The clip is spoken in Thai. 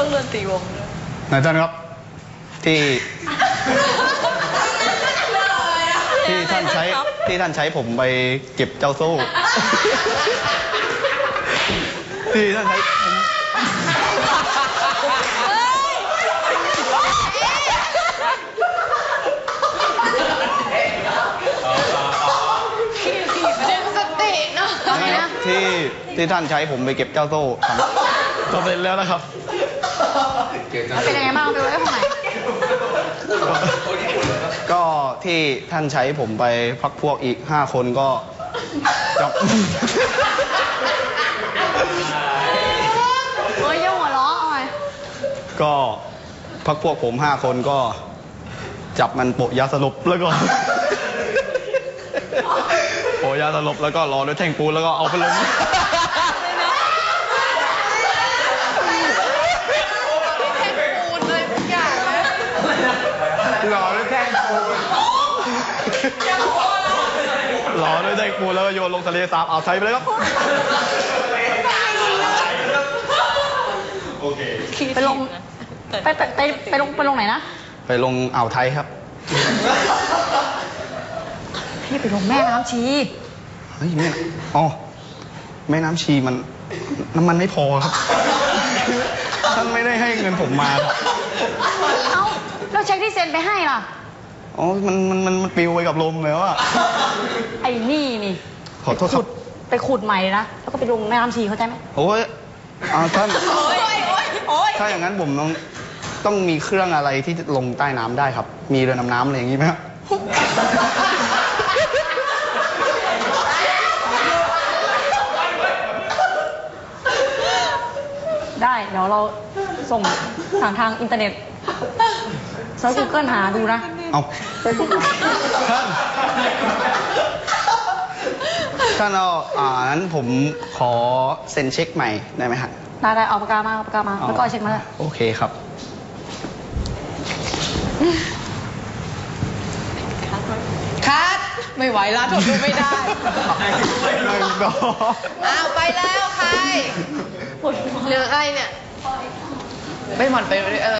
ต้องเดินตีวงด้วยนายท่านครับ ที่ ที่ท่านใช้ที่ท่านใช้ผมไปเก็บเจ้าโซ่ ที่ท่านใช้ผมดึงสติหน่อยนะครับที่ที่ท่านใช้ผมไปเก็บเจ้าโซ่ครับสำเร็จแล้วนะครับ แล้วเป็นยังไงบ้างเอาไปไว้ห้องไหน ก็ที่ท่านใช้ผมไปพักพวกอีกห้าคนก็จับ เฮ้ยอย่าหัวเราะเอาไงก็พักพวกผมห้าคนก็ จับมันโปะยาสลบแล้วก็ โปะยาสลบแล้วก็รอด้วยแท่งปูนแล้วก็เอาไปลง ปูนเลยทุกอย่างเลย รอด้วยแท่งปูน รอด้วยแท่งปูนแล้วก็โยนลงทะเลสาบอ่าวไทยไปเลยครับ โอเค ไปลงไปไปไปไปลงไปลงไหนนะ ไปลงอ่าวไทยครับ พี่ไปลงแม่น้ำชี เฮ้ยแม่อ๋อแม่น้ำชีมันน้ำมันไม่พอครับ ท่านไม่ได้ให้เงินผมมาครับเอ้า แล้วเช็คที่เซ็นไปให้ล่ะ อ๋อ มัน มัน มันมันปลิวไปกับลมแล้วอะไอ้นี่นี่ ขอโทษครับไปขุดใหม่นะ แล้วก็ไปลงแม่น้ำชีเข้าใจไหมโอ้ยอ่าท่าน โอ้ยโอ้ยโอ้ยถ้าอย่างนั้นผมต้อง ต้องมีเครื่องอะไรที่จะลงใต้น้ำได้ครับ มีเรือดำน้ำอะไรอย่างนี้ไหมครับ ได้เดี๋ยวเราส่งทางทางอินเทอร์เน็ตเซิร์ชกูเกิลหาดูนะ เอาท่านท่านเอาอ่านั้นผมขอเซ็นเช็คใหม่ได้ไหมฮะได้ได้เอาปากกามาเอาปากกามาแล้วก็เอาเช็คมาเลยโอเคครับ คัดไม่ไหวแล้วทนดูไม่ได้ หนึ่งดอก อ้าวไปแล้วใครเหลือใครเนี่ย ไม่หมอนไปเลยเออ